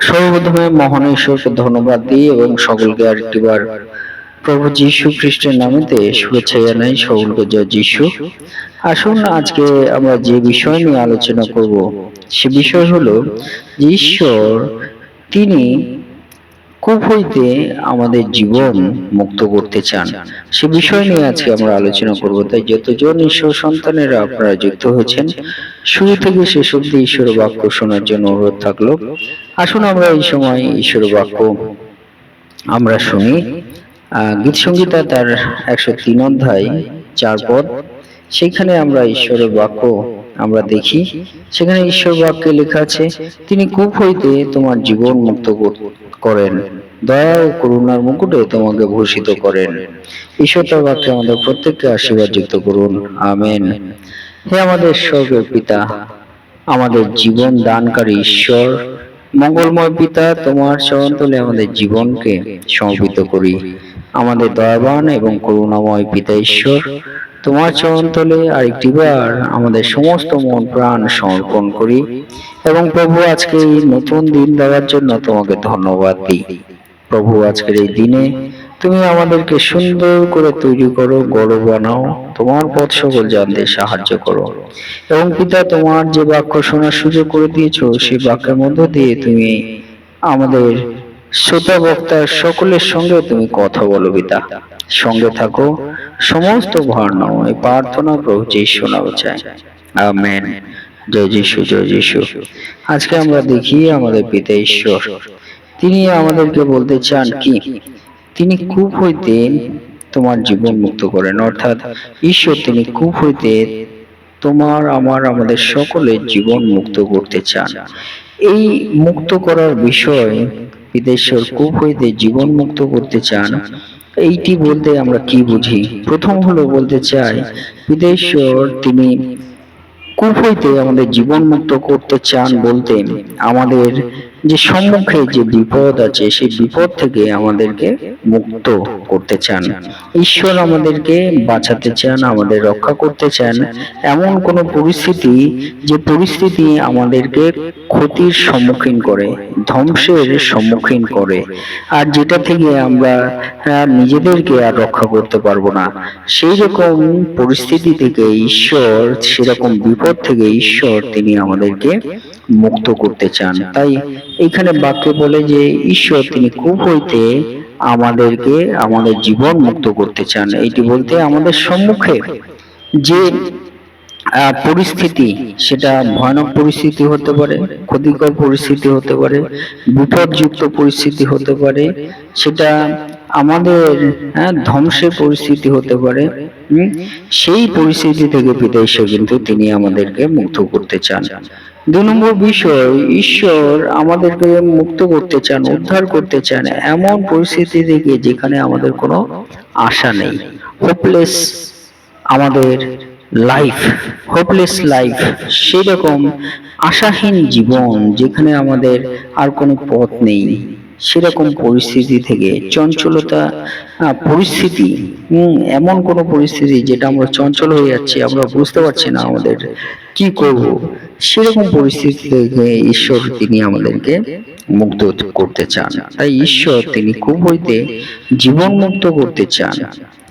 সর্বপ্রথমে মহান ঈশ্বরকে ধন্যবাদ দিই এবং সকলকে আরেকটিবার প্রভু যীশু খ্রিস্টের নামেতে শুভেচ্ছা জানাই সকলকে। জয় যীশু। আসুন আজকে আমরা যে বিষয় নিয়ে আলোচনা করব, সে বিষয় হলো ঈশ্বর তিনি কূপ হইতে আমাদের জীবন মুক্ত করতে চান। সে বিষয় নিয়ে আজকে আমরা আলোচনা করব। তাই যতজন ঈশ্বর সন্তানেরা আপনারা যুক্ত হয়েছেন, শুরু থেকে শেষ অব্দি ঈশ্বর বাক্য শোনার জন্য অনুরোধ থাকল। আসুন আমরা এই সময় ঈশ্বর বাক্য আমরা শুনি। গীত সংগীতা তার একশো তিন অধ্যায় চার পদ। সেইখানে আমরা ঈশ্বরের বাক্য আমরা দেখি। সেখানে ঈশ্বর বাক্যে লেখা আছে, তিনি কূপ হইতে তোমার জীবন মুক্ত করেন। দয়া ও করুণার মুকুটে তোমাকে ভূষিত করেন। ঈশ্বর তার বাক্যে আমাদের প্রত্যেককে আশীর্বাদ যুক্ত করুন। আমেন। হে আমাদের স্বর্গের পিতা, আমাদের জীবন দানকারী ঈশ্বর, মঙ্গলময় পিতা, তোমার চরণতলে আমাদের জীবনকে সমর্পিত করি। আমাদের দয়াবান এবং করুণাময় পিতা ঈশ্বর তোমার চরণতলে আরেকটিবার আমাদের সমস্ত মন প্রাণ সমর্পণ করি এবং প্রভু আজকে এই নতুন দিন দেওয়ার জন্য তোমাকে ধন্যবাদ দিই। প্রভু আজকের এই দিনে তুমি আমাদেরকে সুন্দর করে তৈরি করো, গড় বানাও, তোমার পথ সকল জানতে সাহায্য করো এবং পিতা তোমার যে বাক্য শোনার সুযোগ করে দিয়েছ, সেই বাক্যের মধ্য দিয়ে তুমি আমাদের শ্রোতা বক্তার সকলের সঙ্গে তুমি কথা বলো পিতা। সঙ্গে থাকো। সমস্ত ভার নাও এই প্রার্থনা প্রভু যিশু নাও চাই। আমেন। জয় যিশু জয় যিশু। আজকে আমরা দেখি আমাদের পিতা ঈশ্বর। তিনি আমাদেরকে বলতে চান কি? তিনি কূপ হইতে তোমার জীবন মুক্ত করেন। অর্থাৎ ঈশ্বর তিনি কূপ হইতে তোমার আমার আমাদের সকলের জীবন মুক্ত করতে চান। এই মুক্ত করার বিষয় বিদেশ্বর কূপ হইতে জীবন মুক্ত করতে চান। এইটি বলতে আমরা কি বুঝি? প্রথম হলো বলতে চাই বিদেশ্বর তিনি কুফইতে আমাদের জীবন মুক্ত করতে চান বলতে আমাদের যে সম্মুখে যে বিপদ আছে, সেই বিপদ থেকে আমাদেরকে মুক্ত করতে চান। ঈশ্বর আমাদেরকে বাঁচাতে চান, আমাদের রক্ষা করতে চান। এমন কোন পরিস্থিতি, যে পরিস্থিতি আমাদেরকে ক্ষতির সম্মুখীন করে, ধ্বংসের সম্মুখীন করে, আর যেটা থেকে আমরা নিজেদেরকে আর রক্ষা করতে পারব না। সেই রকম পরিস্থিতি থেকে ঈশ্বর, সেরকম বিপদ থেকে ঈশ্বর, তিনি আমাদেরকে মুক্ত করতে চান। তাই এখানে বাক্যে বলে যে, ঈশ্বর, তিনি কূপ হইতে আমাদেরকে, আমাদের জীবন মুক্ত করতে চান। এইটি বলতে আমাদের সম্মুখে যে পরিস্থিতি, সেটা ভয়ানক পরিস্থিতি হতে পারে, ক্ষতিকর পরিস্থিতি হতে পারে, বিপদযুক্ত পরিস্থিতি হতে পারে, সেটা আমাদের ধ্বংসের পরিস্থিতি হতে পারে সেই পরিস্থিতি থেকে ঈশ্বর কিন্তু তিনি আমাদেরকে মুক্ত করতে চান। দুই নম্বর বিষয়, ঈশ্বর আমাদেরকে মুক্ত করতে চান, উদ্ধার করতে চান এমন পরিস্থিতি থেকে যেখানে আমাদের কোনো আশা নেই। হোপলেস আমাদের লাইফ হোপলেস লাইফ সেরকম আশাহীন জীবন যেখানে আমাদের আর কোনো পথ নেই। সেরকম পরিস্থিতি থেকে চঞ্চলতা পরিস্থিতি এমন কোনো পরিস্থিতি যেটা আমরা চঞ্চল হয়ে যাচ্ছি, আমরা বুঝতে পারছি না আমাদের কি করব। সেরকম পরিস্থিতি থেকে ঈশ্বর তিনি আমাদেরকে মুক্ত করতে চান। তাই ঈশ্বর তিনি খুব হইতে জীবন মুক্ত করতে চান।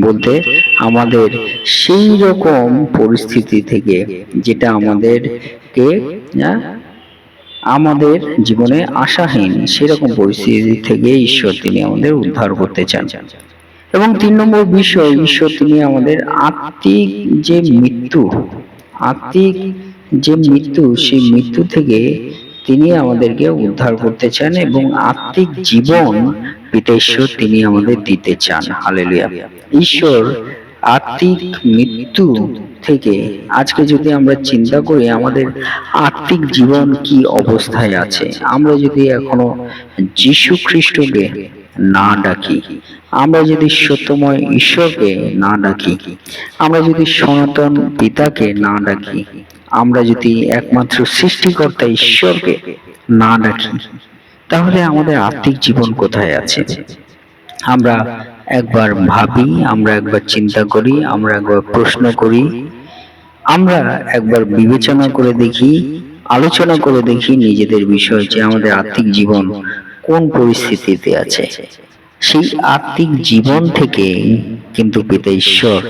বলতে আমাদের সেই রকম পরিস্থিতি থেকে যেটা আমাদেরকে আহ, আমাদের জীবনে আশাহীন সেরকম পরিস্থিতি থেকে ঈশ্বর তিনি আমাদের উদ্ধার করতে চান। এবং তিন নম্বর বিষয় ঈশ্বর তিনি আমাদের আত্মিক যে মৃত্যু আত্মিক যে মৃত্যু, সেই মৃত্যু থেকে তিনি আমাদেরকে উদ্ধার করতে চান এবং আত্মিক জীবন পিতা ঈশ্বর তিনি আমাদের দিতে চান। হালেলুয়া। ঈশ্বর আত্মিক মৃত্যু থেকে আজকে যদি আমরা চিন্তা করি, আমাদের আত্মিক জীবন কি অবস্থায় আছে? আমরা যদি এখনও যীশু খ্রিস্টকে না ডাকি, আমরা যদি সত্যময় ঈশ্বরকে না ডাকি, আমরা যদি সনাতন পিতাকে না ডাকি আমরা যদি একমাত্র সৃষ্টিকর্তা ঈশ্বরকে না ডাকি তাহলে আমাদের আত্মিক জীবন কোথায় আছে? আমরা একবার ভাবি, আমরা একবার চিন্তা করি, আমরা একবার প্রশ্ন করি, আমরা একবার বিবেচনা করে দেখি, আলোচনা করে দেখি নিজেদের বিষয় যে আমাদের আর্থিক জীবন কোন পরিস্থিতিতে আছে। সেই আর্থিক জীবন থেকে কিন্তু পিতা ঈশ্বর,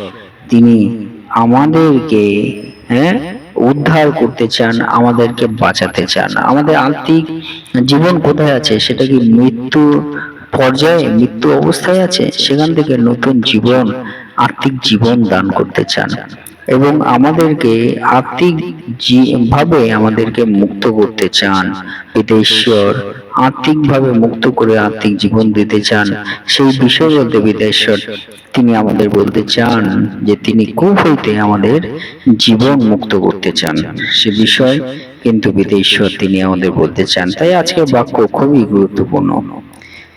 তিনি আমাদেরকে হ্যাঁ উদ্ধার করতে চান, আমাদেরকে বাঁচাতে চান। আমাদের আত্মিক জীবন কোথায় আছে? সেটা কি মৃত্যু পর্যায়ে, মৃত্যু অবস্থায় আছে? সেখান থেকে নতুন জীবন আর্থিক জীবন দান করতে চান। এবং আমাদেরকে আর্থিক ভাবে আমাদেরকে মুক্ত করতে চান। পিতা ঈশ্বর আর্থিকভাবে মুক্ত করে আর্থিক জীবন দিতে চান। সেই বিষয় বলতে পিতা ঈশ্বর তিনি আমাদের বলতে চান যে তিনি কূপ হইতে আমাদের জীবন মুক্ত করতে চান। সে বিষয় কিন্তু পিতা ঈশ্বর তিনি আমাদের বলতে চান। তাই আজকের বাক্য খুবই গুরুত্বপূর্ণ।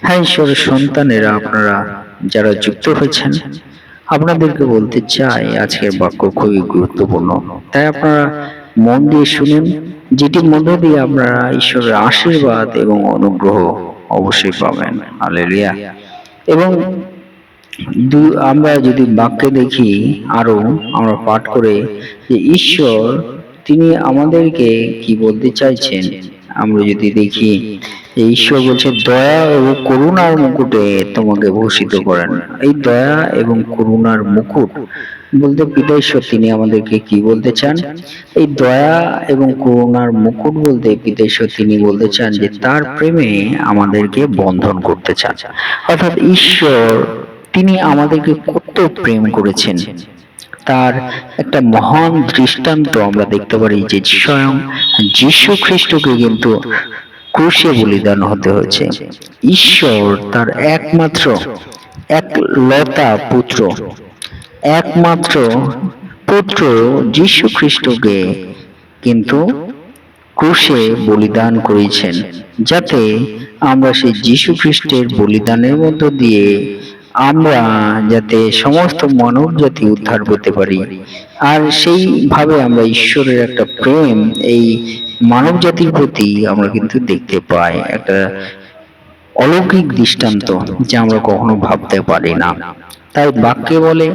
হ্যাঁ ঈশ্বরের সন্তানেরা আপনারা যারা যুক্ত হয়েছেন আপনাদেরকে বলতে চাই, আজকের বাক্য খুবই গুরুত্বপূর্ণ। তাই আপনারা মন দিয়ে শুনুন যেটির মধ্য দিয়ে আপনারা ঈশ্বরের আশীর্বাদ এবং অনুগ্রহ অবশ্যই পাবেন। হালেলুয়া। এবং আমরা যদি বাক্যে দেখি আরও আমরা পাঠ করে যে, ঈশ্বর, তিনি আমাদেরকে কি বলতে চাইছেন? আমরা যদি দেখি, ঈশ্বর বলছে, দয়া এবং করুণার মুকুটে তোমাকে ভূষিত করেন। এই দয়া এবং করুণার মুকুট বলতে পিতা ঈশ্বর, তিনি আমাদেরকে কি বলতে চান? এই দয়া এবং করুণার মুকুট বলতে পিতা ঈশ্বর, তিনি বলতে চান যে, তার প্রেমে আমাদেরকে বন্ধন করতে চান। অর্থাৎ ঈশ্বর, তিনি আমাদেরকে কত প্রেম করেছেন। তার একটা মহান দৃষ্টান্ত আমরা দেখতে পারি যে স্বয়ং যীশু খ্রিস্টকে কিন্তু ক্রুশে বলিদান হতে হয়েছে। ঈশ্বর তার একমাত্র এক লতা পুত্র। একমাত্র পুত্র যীশু খ্রিস্টকে কিন্তু ক্রুশে বলিদান করেছেন, যাতে আমরা সেই যীশু খ্রিস্টের বলিদানের মধ্য দিয়ে আমরা যাতে সমস্ত মানব জাতি উদ্ধার পেতে পারি। আর সেইভাবে আমরা ঈশ্বরের একটা প্রেম, এই মানব জাতির প্রতি আমরা কিন্তু দেখতে পাই। একটা অলৌকিক দৃষ্টান্ত যা আমরা কখনো ভাবতে পারি না। তাই বাক্যে বলে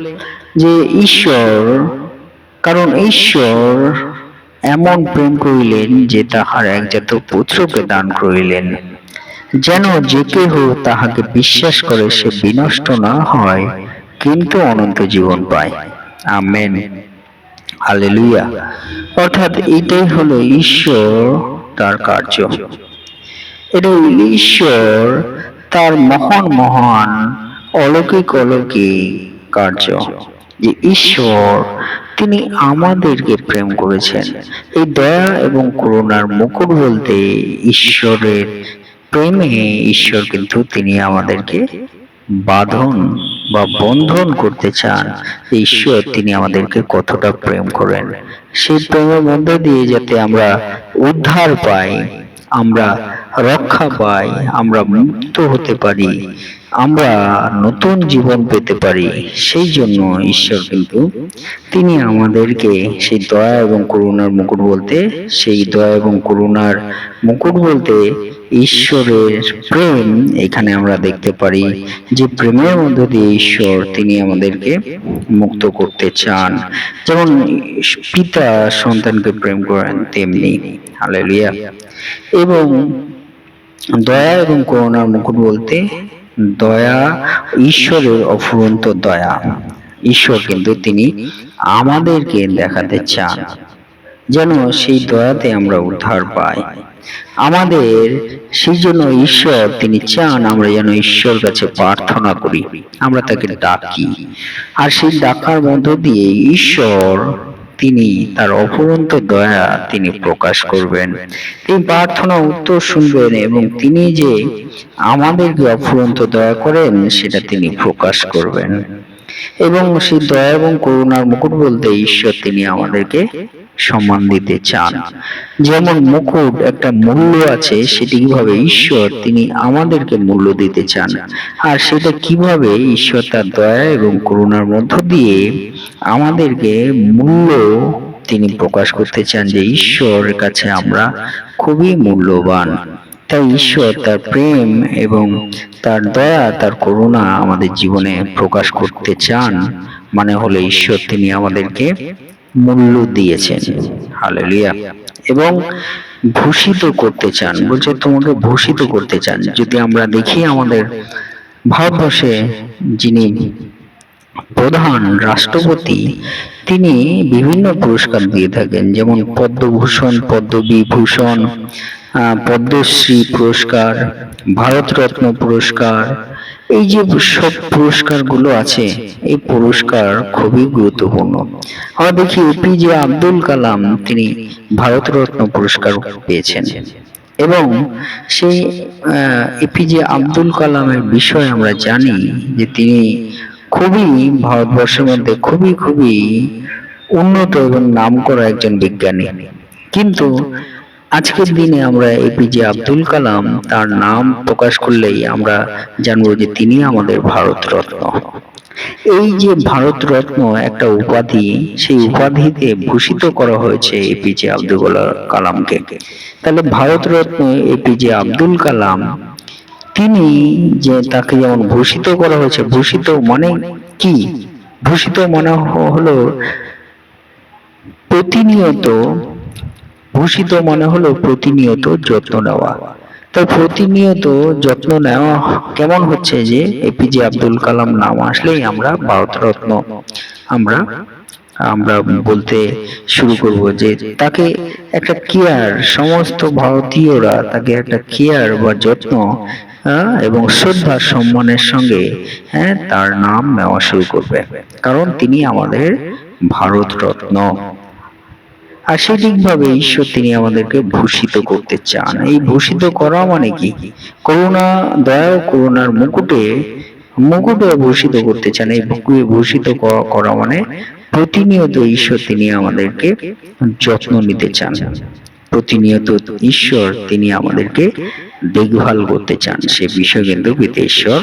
যে, ঈশ্বর, কারণ ঈশ্বর এমন প্রেম করিলেন যে তাহার একজাত পুত্রকে দান করিলেন। যেন যে কেহ তাহাকে বিশ্বাস করে সে বিনষ্ট না হয়, কিন্তু অনন্ত জীবন পায়। আমেন। হালেলুয়া। অর্থাৎ এটাই হলো ঈশ্বর তার কার্য। এটা ঈশ্বর তার মহান মহান অলৌকিক অলৌকিক কার্য। যে ঈশ্বর তিনি আমাদেরকে প্রেম করেছেন। এই দয়া এবং করুণার মুকুট বলতে ঈশ্বরের প্রেমে ঈশ্বর কিন্তু তিনি আমাদেরকে বাঁধন বা বন্ধন করতে চান। ঈশ্বর তিনি আমাদেরকে কতটা প্রেম করেন। সেই প্রেমের মধ্যে দিয়ে যাতে আমরা উদ্ধার পাই, আমরা রক্ষা পাই, আমরা মুক্ত হতে পারি। আমরা নতুন জীবন পেতে পারি। সেই জন্য ঈশ্বর কিন্তু তিনি আমাদেরকে সেই দয়া এবং করুণার মুকুট বলতে, সেই দয়া এবং করুণার মুকুট বলতে ঈশ্বরের প্রেম এখানে আমরা দেখতে পারি। যে প্রেমের মধ্য দিয়ে ঈশ্বর তিনি আমাদেরকে মুক্ত করতে চান। যেমন পিতা সন্তানকে প্রেম করেন, তেমনি। হালেলুয়া এবং দয়া এবং করুণার মুকুট বলতে দয়া, ঈশ্বরের অফুরন্ত দয়া। ঈশ্বর কিন্তু তিনি আমাদেরকে দেখাতে চান, যেন সেই দয়াতে আমরা উদ্ধার পাই। আমাদের সেই জন্য ঈশ্বর তিনি চান আমরা যেন ঈশ্বর কাছে প্রার্থনা করি, আমরা তাকে ডাকি। আর সেই ডাকার মধ্য দিয়ে ঈশ্বর তিনি তার অফুরন্ত দয়া তিনি প্রকাশ করবেন। তিনি প্রার্থনা উত্তর শুনবেন এবং তিনি যে আমাদেরকে অফুরন্ত দয়া করেন, সেটা তিনি প্রকাশ করবেন। এবং সেই দয়া এবং করুণার মুকুট বলতে ঈশ্বর তিনি আমাদেরকে সম্মান দিতে চান। যেমন মুকুট একটা মূল্য আছে সেটি কীভাবে ঈশ্বর তিনি আমাদেরকে মূল্য দিতে চান? আর সেটা কীভাবে ঈশ্বর তার দয়া এবং করুণার মধ্য দিয়ে আমাদেরকে মূল্য তিনি প্রকাশ করতে চান যে ঈশ্বরের কাছে আমরা খুবই মূল্যবান। তাই ঈশ্বর তার প্রেম এবং তার দয়া তার করুণা আমাদের জীবনে প্রকাশ করতে চান। মানে হলো ঈশ্বর তিনি আমাদেরকে মূল্য দিয়েছেন। হালেলুয়া। এবং ভূষিত করতে চান। বলছে, তোমাকে ভূষিত করতে চান। যদি আমরা দেখি আমাদের ভারতবর্ষে যিনি প্রধান রাষ্ট্রপতি, তিনি বিভিন্ন পুরস্কার দিয়ে থাকেন। যেমন পদ্মভূষণ, পদ্মবিভূষণ পদ্মশ্রী পুরস্কার, ভারতরত্ন পুরস্কার এই যে সব পুরস্কারগুলো আছে, এই পুরস্কার খুবই গুরুত্বপূর্ণ। আমরা দেখি এপিজে আব্দুল কালাম, তিনি ভারতরত্ন পুরস্কার পেয়েছেন। এবং সেই এপিজে আব্দুল কালামের বিষয়ে আমরা জানি যে তিনি খুবই ভারতবর্ষের মধ্যে খুবই খুবই উন্নত এবং নামকরা একজন বিজ্ঞানী। কিন্তু আজকের দিনে আমরা এপিজে আব্দুল কালাম তার নাম প্রকাশ করলেই আমরা জানব যে তিনি আমাদের ভারতরত্ন। এই যে ভারতরত্ন একটা উপাধি, সেই উপাধিতে ভূষিত করা হয়েছে এপিজে আব্দুল কালামকে। তাহলে ভারতরত্ন এপিজে আব্দুল কালাম, তিনি যে তাকে যেমন ভূষিত করা হয়েছে, ভূষিত মানে কি? ভূষিত মানে হলো প্রতিনিয়ত ভূষিত মানে হলো প্রতিনিয়ত যত্ন নেওয়া। তাই প্রতিনিয়ত যত্ন নেওয়া কেমন হচ্ছে যে এপিজে আব্দুল কালাম নাম আসলেই আমরা ভারতরত্ন। আমরা আমরা বলতে শুরু করব যে তাকে একটা কেয়ার সমস্ত ভারতীয়রা তাকে একটা কেয়ার বা যত্ন আহ, এবং শ্রদ্ধা সম্মানের সঙ্গে হ্যাঁ তার নাম নেওয়া শুরু করবে। কারণ তিনি আমাদের ভারতরত্ন। আর সঠিকভাবে ঈশ্বর তিনি আমাদেরকে ভূষিত করতে চান। এই ভূষিত করা মানে কি? করুণা, দয়া করুণার মুকুটে মুকুটে ভূষিত করতে চান। এই ভূ- ভূষিত করা মানে প্রতিনিয়ত ঈশ্বর তিনি আমাদেরকে যত্ন নিতে চান। প্রতিনিয়ত ঈশ্বর তিনি আমাদেরকে দেখভাল করতে চান। সে বিষয় কিন্তু ঈশ্বর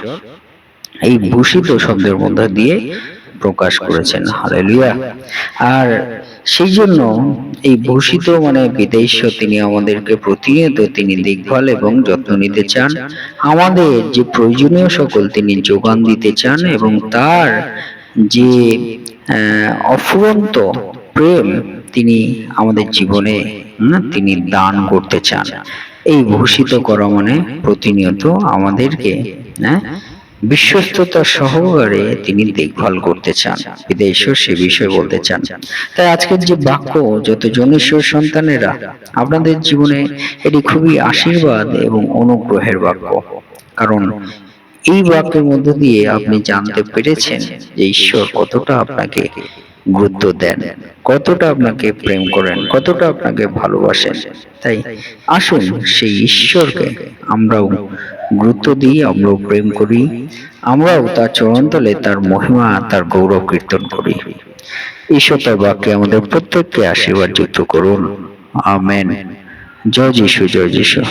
এই ভূষিত শব্দের মধ্যে দিয়ে প্রকাশ করেছেন। হালেলুয়া। আর সেই জন্য এই ভূষিত মানে বিদেশ্বর তিনি আমাদেরকে প্রতিনিয়ত তিনি দেখভাল এবং যত্ন নিতে চান। আমাদের যে প্রয়োজনীয় সকল তিনি যোগান দিতে চান এবং তার যে অফুরন্ত প্রেম তিনি আমাদের জীবনে তিনি দান করতে চান। এই ভূষিত করা মানে প্রতিনিয়ত আমাদেরকে হ্যাঁ বিশ্বস্ততা সহকারে তিনি দেখভাল করতে চান বিদেশ্বর সে বিষয়ে বলতে চান। তাই আজকের যে বাক্য যত জনেশ্বর সন্তানেরা আপনাদের জীবনে এটি খুবই আশীর্বাদ এবং অনুগ্রহের বাক্য। কারণ এই বাক্যের মধ্য দিয়ে আপনি জানতে পেরেছেন যে ঈশ্বর কতটা আপনাকে গুরুত্ব দেন, কতটা আপনাকে প্রেম করেন, কতটা আপনাকে ভালোবাসেন। তাই আসুন সেই ঈশ্বরকে আমরাও গুরুত্ব দিই আমরাও প্রেম করি, আমরাও তার চরণতলে তার মহিমা, তার গৌরব কীর্তন করি। ঈশ্বর বাক্যে আমাদের প্রত্যেককে আশীর্বাদ যুক্ত করুন। আমেন। জয় যিশু জয় যিশু।